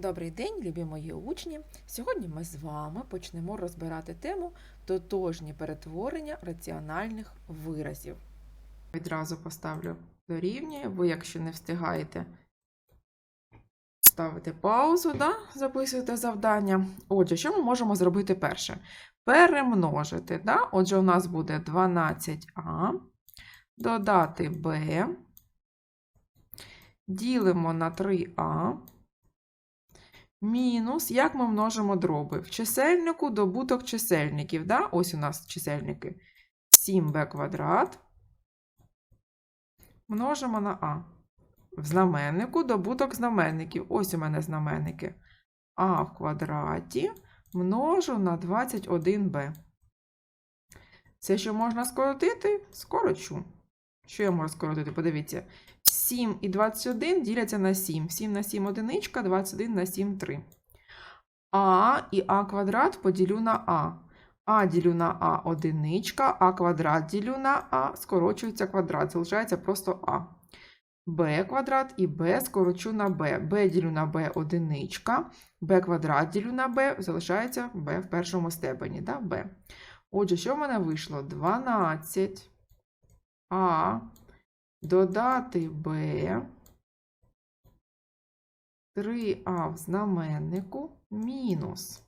Добрий день, любі мої учні! Сьогодні ми з вами почнемо розбирати тему тотожні перетворення раціональних виразів. Відразу поставлю дорівнює, ви, якщо не встигаєте, ставите паузу, да? записуєте завдання. Отже, що ми можемо зробити перше? Перемножити. Да? Отже, у нас буде 12а, додати b, ділимо на 3а. Мінус, як ми множимо дроби? В чисельнику добуток чисельників. Да? Ось у нас чисельники. 7b квадрат. Множимо на а. В знаменнику добуток знаменників. Ось у мене знаменники. А в квадраті множу на 21b. Це що можна скоротити? Скорочу. Що я можу скоротити? Подивіться. 7 і 21 діляться на 7. 7 на 7 одиничка, 21 на 7 3. А і а квадрат поділю на а. А ділю на а одиничка, а квадрат ділю на а, скорочується квадрат, залишається просто а. b квадрат і b скорочу на b. b ділю на b одиничка, b квадрат ділю на b, залишається b в першому степені. Да? Отже, що в мене вийшло? 12 а додати b, 3а в знаменнику мінус.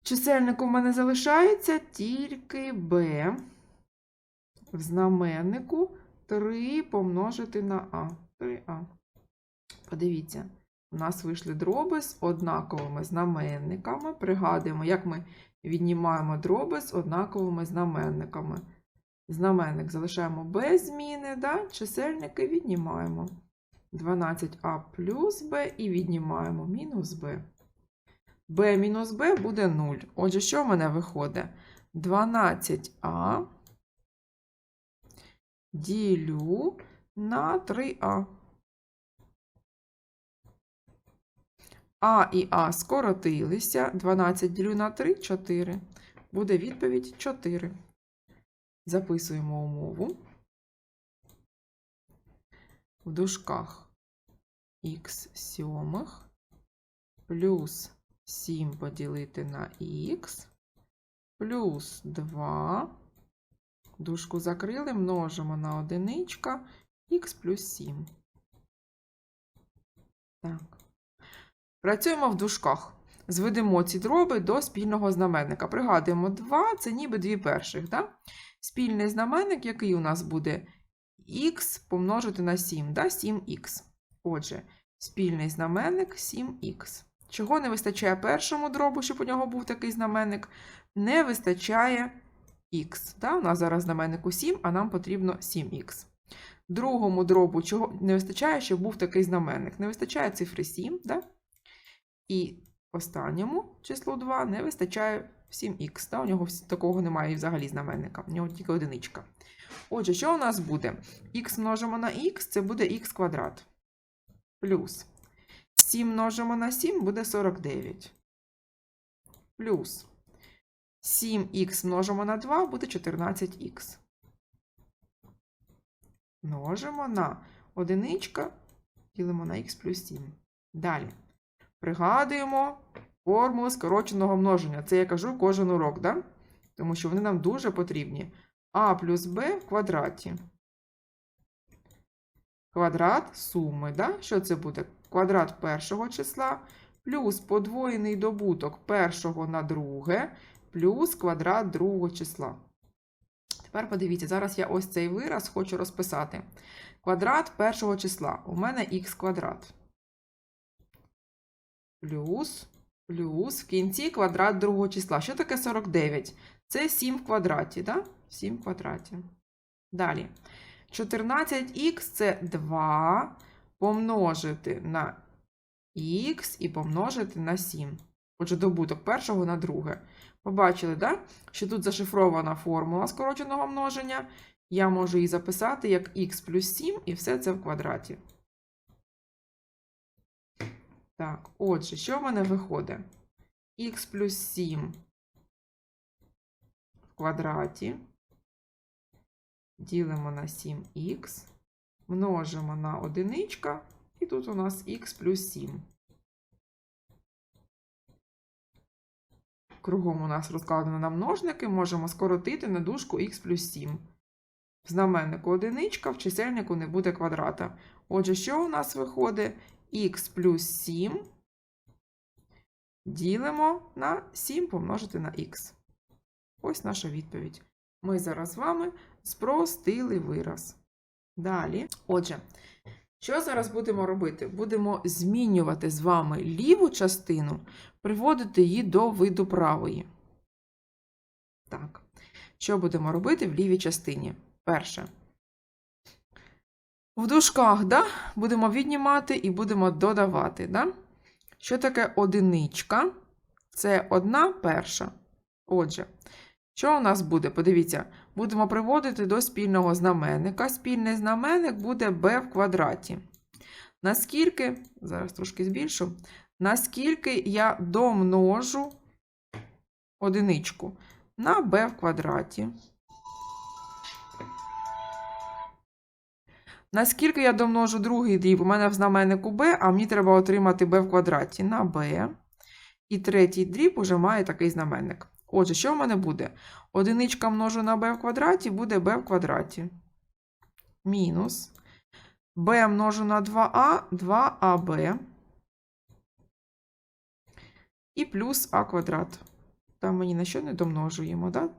В чисельнику в мене залишається тільки b. В знаменнику 3 помножити на а. 3а. Подивіться, у нас вийшли дроби з однаковими знаменниками. Пригадуємо, як ми віднімаємо дроби з однаковими знаменниками. Знаменник залишаємо без зміни, да? чисельники віднімаємо. 12а плюс b і віднімаємо мінус b. b мінус b буде 0. Отже, що в мене виходить? 12а ділю на 3а. А і А скоротилися. 12 ділю на 3 4. Буде відповідь 4. Записуємо умову. В дужках х сьомих плюс 7 поділити на х плюс 2. Дужку закрили, множимо на одиничка х плюс 7. Так. Працюємо в дужках. Зведемо ці дроби до спільного знаменника. Пригадуємо 2 це ніби дві перших. Да? Спільний знаменник, який у нас буде х помножити на 7, да? 7х. Отже, спільний знаменник 7х. Чого не вистачає першому дробу, щоб у нього був такий знаменник? Не вистачає х. Да? У нас зараз знаменнику 7, а нам потрібно 7х. Другому дробу чого не вистачає, щоб був такий знаменник. Не вистачає цифри 7. Да? І останньому числу 2 не вистачає 7х. Да? У нього такого немає взагалі знаменника, у нього тільки одиничка. Отже, що у нас буде? х множимо на х, це буде х квадрат. Плюс 7 множимо на 7 буде 49. Плюс 7х множимо на 2 буде 14х. Множимо на одиничка, ділимо на х плюс 7. Далі. Пригадуємо формулу скороченого множення. Це я кажу кожен урок, да? тому що вони нам дуже потрібні. А плюс Б в квадраті. Квадрат суми. Да? Що це буде? Квадрат першого числа плюс подвоєний добуток першого на друге, плюс квадрат другого числа. Тепер подивіться, зараз я ось цей вираз хочу розписати. Квадрат першого числа. У мене х квадрат плюс, плюс, в кінці квадрат другого числа. Що таке 49? Це 7 в квадраті, да? 7 в квадраті. Далі. 14х це 2 помножити на х і помножити на 7. Отже, добуток першого на друге. Побачили, да? що тут зашифрована формула скороченого множення. Я можу її записати як х плюс 7, і все це в квадраті. Так, отже, що в мене виходить? Х плюс 7 в квадраті. Ділимо на 7х, множимо на одиничка, і тут у нас х плюс 7. Кругом у нас розкладено на множники, можемо скоротити на дужку х плюс 7. В знаменнику одиничка, в чисельнику не буде квадрата. Отже, що у нас виходить? Х плюс 7 ділимо на 7 помножити на х. Ось наша відповідь. Ми зараз з вами спростили вираз. Далі. Отже, що зараз будемо робити? Будемо змінювати з вами ліву частину, приводити її до виду правої. Так. Що будемо робити в лівій частині? Перше. В дужках, да, будемо віднімати і будемо додавати. Да? Що таке одиничка? Це одна перша. Отже, що у нас буде? Подивіться, будемо приводити до спільного знаменника. Спільний знаменник буде b в квадраті. Наскільки, зараз трошки збільшу, наскільки я домножу одиничку на b в квадраті. Наскільки я домножу другий дріб? У мене в знаменнику b, а мені треба отримати b в квадраті на b. І третій дріб уже має такий знаменник. Отже, що в мене буде? Одиничка множу на b в квадраті буде b в квадраті. Мінус. b множу на 2а, 2аб. І плюс а квадрат. Там мені на що не домножуємо, так?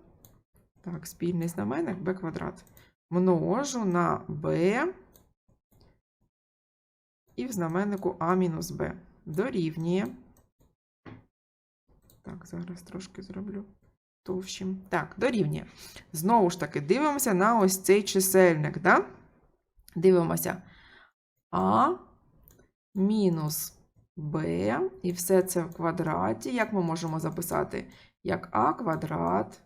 Так, спільний знаменник b квадрат. Множу на b і в знаменнику а мінус b. Дорівнює. Так, зараз трошки зроблю товщим. Так, дорівнює. Знову ж таки, дивимося на ось цей чисельник. Да? Дивимося а мінус b, і все це в квадраті. Як ми можемо записати? Як а квадрат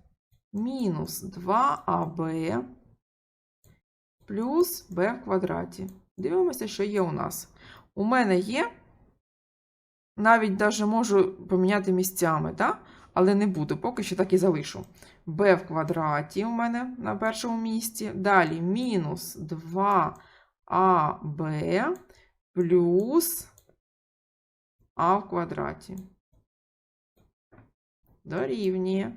мінус 2аб плюс b в квадраті. Дивимося, що є у нас. У мене є, навіть даже можу поміняти місцями, так? але не буду, поки що так і залишу. b в квадраті у мене на першому місці. Далі мінус 2аб плюс а в квадраті. Дорівнює.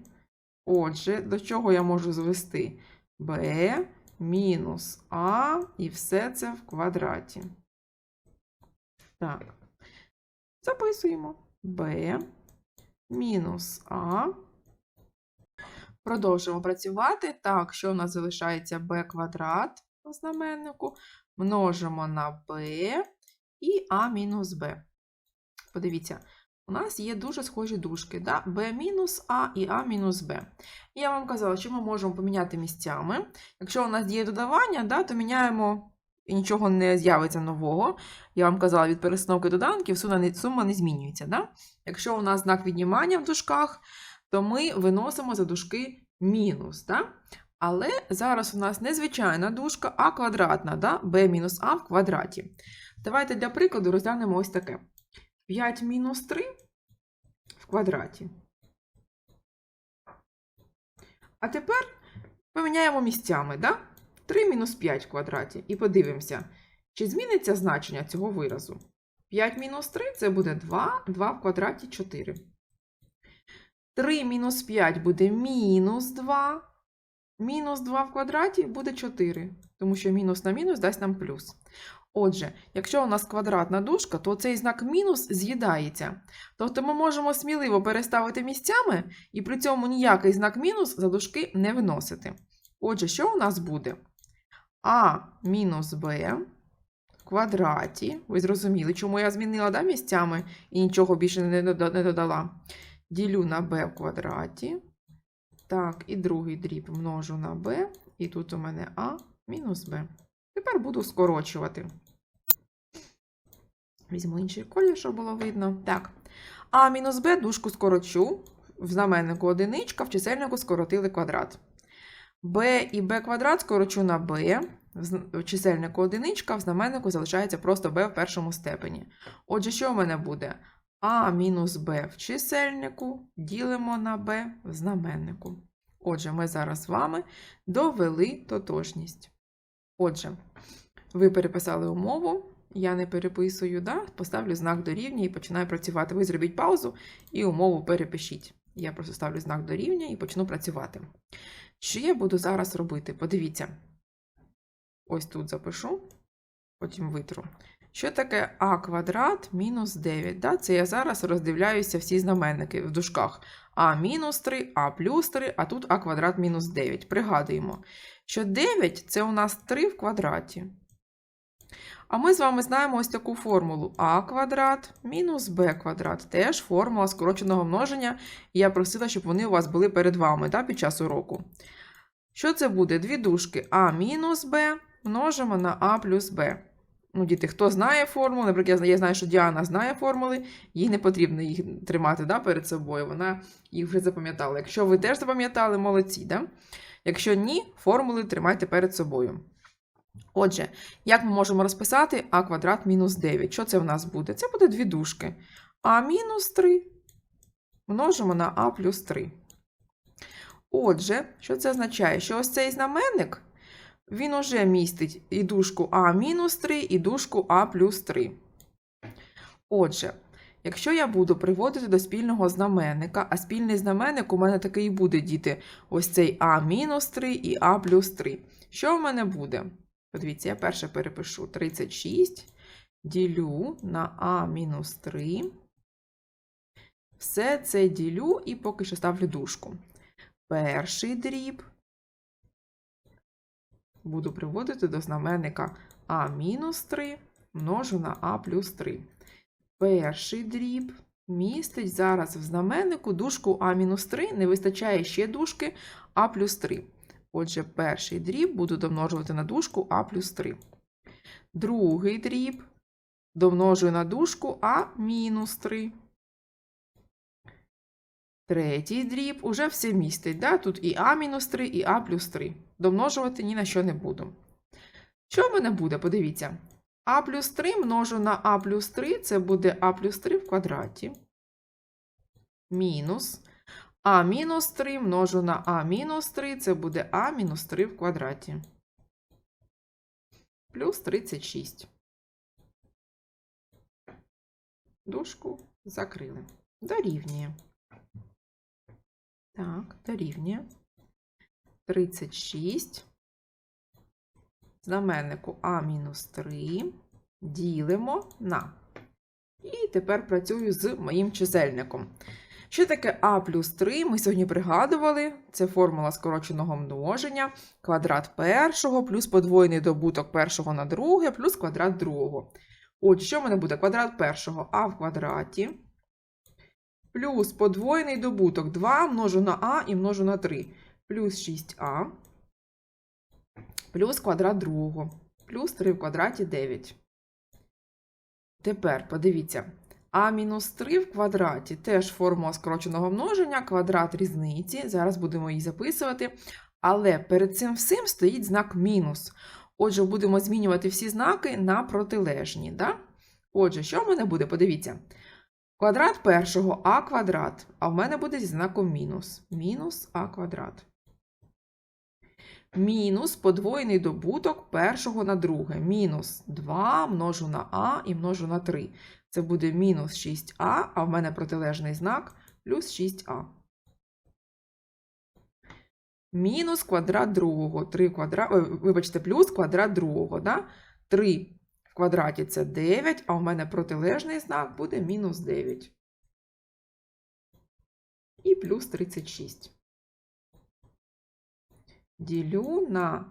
Отже, до чого я можу звести? b мінус а і все це в квадраті. Так, записуємо b мінус а. Продовжуємо працювати. Так, що у нас залишається b квадрат у знаменнику. Множимо на b і а мінус b. Подивіться, у нас є дуже схожі дужки, да? b мінус а і а мінус b. І я вам казала, що ми можемо поміняти місцями. Якщо у нас діє додавання, да, то міняємо і нічого не з'явиться нового. Я вам казала, від перестановки доданків сума не, сума не змінюється. Да? Якщо у нас знак віднімання в дужках, то ми виносимо за дужки мінус. Да? Але зараз у нас не звичайна дужка, а квадратна, да? b мінус а в квадраті. Давайте для прикладу розглянемо ось таке. 5 мінус 3 в квадраті. А тепер поміняємо місцями, да? 3 мінус 5 в квадраті. І подивимося, чи зміниться значення цього виразу. 5 мінус 3 це буде 2, 2 в квадраті 4. 3 мінус 5 буде мінус 2. Мінус 2 в квадраті буде 4, тому що мінус на мінус дасть нам плюс. Отже, якщо у нас квадратна дужка, то цей знак мінус з'їдається. Тобто ми можемо сміливо переставити місцями і при цьому ніякий знак мінус за дужки не виносити. Отже, що у нас буде? А мінус Б в квадраті. Ви зрозуміли, чому я змінила да, місцями і нічого більше не додала. Ділю на b в квадраті. Так, і другий дріб множу на b, і тут у мене а мінус b. Тепер буду скорочувати. Візьму інший колір, щоб було видно. Так. А мінус b дужку скорочу. В знаменнику одиничка, в чисельнику скоротили квадрат. b і b квадрат скорочу на b. В чисельнику одиничка, в знаменнику залишається просто b в першому степені. Отже, що в мене буде? А мінус b в чисельнику ділимо на b в знаменнику. Отже, ми зараз з вами довели тотожність. Отже, ви переписали умову, я не переписую, да? поставлю знак дорівнює і починаю працювати. Ви зробіть паузу і умову перепишіть. Я просто ставлю знак дорівнює і почну працювати. Що я буду зараз робити? Подивіться. Ось тут запишу, потім витру. Що таке а квадрат мінус 9? Да? Це я зараз роздивляюся всі знаменники в дужках. А мінус 3, а плюс 3, а тут а квадрат мінус 9. Пригадуємо, що 9 це у нас 3 в квадраті. А ми з вами знаємо ось таку формулу а квадрат мінус b квадрат. Теж формула скороченого множення. Я просила, щоб вони у вас були перед вами да, під час уроку. Що це буде? Дві дужки а мінус b множимо на а плюс b. Ну, діти, хто знає формулу, наприклад, я знаю, що Діана знає формули, їй не потрібно їх тримати да, перед собою. Вона їх вже запам'ятала. Якщо ви теж запам'ятали, молодці. Да? Якщо ні, формули тримайте перед собою. Отже, як ми можемо розписати а квадрат мінус 9? Що це в нас буде? Це буде дві дужки. А мінус 3 множимо на а плюс 3. Отже, що це означає? Що ось цей знаменник, він уже містить і дужку а мінус 3, і дужку а плюс 3. Отже, якщо я буду приводити до спільного знаменника, а спільний знаменник у мене такий і буде, діти, ось цей а мінус 3 і а плюс 3. Що в мене буде? Подивіться, я перше перепишу 36, ділю на а мінус 3. Все це ділю і поки що ставлю дужку. Перший дріб буду приводити до знаменника а мінус 3 множу на а плюс 3. Перший дріб містить зараз в знаменнику дужку а мінус 3, не вистачає ще дужки а плюс 3. Отже, перший дріб буду домножувати на дужку а плюс 3. Другий дріб домножую на дужку а мінус 3. Третій дріб уже все містить. Да? Тут і а мінус 3, і а плюс 3. Домножувати ні на що не буду. Що в мене буде? Подивіться. А плюс 3 множу на а плюс 3, це буде а плюс 3 в квадраті. Мінус. А мінус 3 множу на а мінус 3, це буде а мінус 3 в квадраті. Плюс 36. Дужку закрили. Дорівнює. Так, дорівнює. 36. Знаменнику а мінус 3 ділимо на. І тепер працюю з моїм чисельником. Що таке а плюс 3? Ми сьогодні пригадували. Це формула скороченого множення, квадрат першого, плюс подвоєний добуток першого на друге, плюс квадрат другого. Отже, що в мене буде? Квадрат першого а в квадраті. Плюс подвоєний добуток 2 множу на а і множу на 3. Плюс 6а. Плюс квадрат другого. Плюс 3 в квадраті 9. Тепер подивіться. А мінус 3 в квадраті теж формула скороченого множення, квадрат різниці. Зараз будемо її записувати. Але перед цим всім стоїть знак мінус. Отже, будемо змінювати всі знаки на протилежні. Да? Отже, що в мене буде? Подивіться. Квадрат першого а квадрат, а в мене буде зі знаком мінус. Мінус а квадрат. Мінус подвоєний добуток першого на друге. Мінус 2 множу на а і множу на 3. Це буде мінус 6а, а в мене протилежний знак плюс 6а. Мінус квадрат другого. 3 квадрат, вибачте, плюс квадрат другого. Да? 3 в квадраті це 9, а у мене протилежний знак буде мінус 9. І плюс 36. Ділю на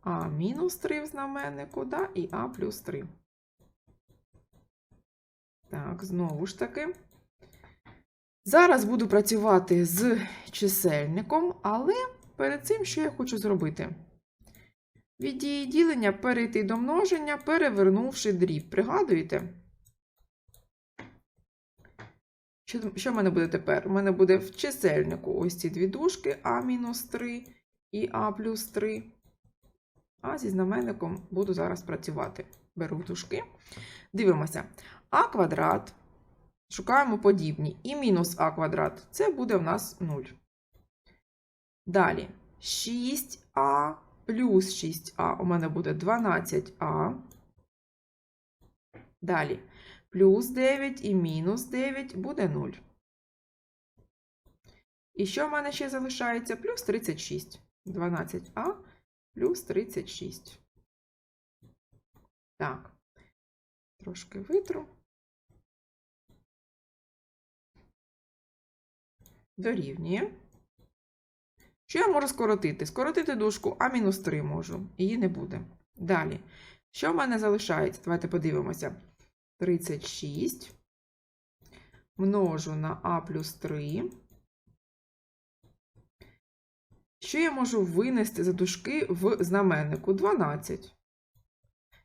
а мінус 3 в знаменнику, да, і а плюс 3. Так, знову ж таки. Зараз буду працювати з чисельником, але перед цим що я хочу зробити? Від дії ділення перейти до множення, перевернувши дріб. Пригадуєте? Що, що в мене буде тепер? У мене буде в чисельнику ось ці дві дужки А-3 і А плюс 3. А зі знаменником буду зараз працювати. Беру дужки. Дивимося. А квадрат. Шукаємо подібні. І мінус А квадрат. Це буде в нас 0. Далі 6А плюс 6а у мене буде 12а. Далі плюс 9 і мінус 9 буде 0. І що в мене ще залишається? Плюс 36. 12а плюс 36. Так. Трошки витру. Дорівнює. Що я можу скоротити? Скоротити дужку А мінус 3 можу. Її не буде. Далі. Що в мене залишається? Давайте подивимося. 36 множу на А плюс 3. Що я можу винести за дужки в знаменнику? 12.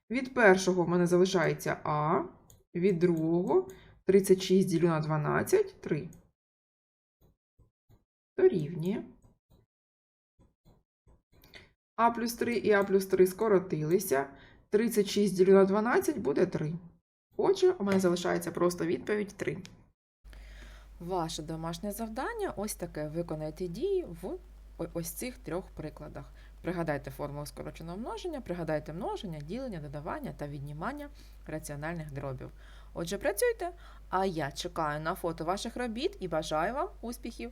Від першого в мене залишається А, від другого 36 ділю на 12 3. Дорівнює. А плюс 3 і А плюс 3 скоротилися. 36 ділю на 12 буде 3. Отже, у мене залишається просто відповідь 3. Ваше домашнє завдання ось таке. Виконайте дії в ось цих трьох прикладах. Пригадайте формулу скороченого множення, пригадайте множення, ділення, додавання та віднімання раціональних дробів. Отже, працюйте, а я чекаю на фото ваших робіт і бажаю вам успіхів!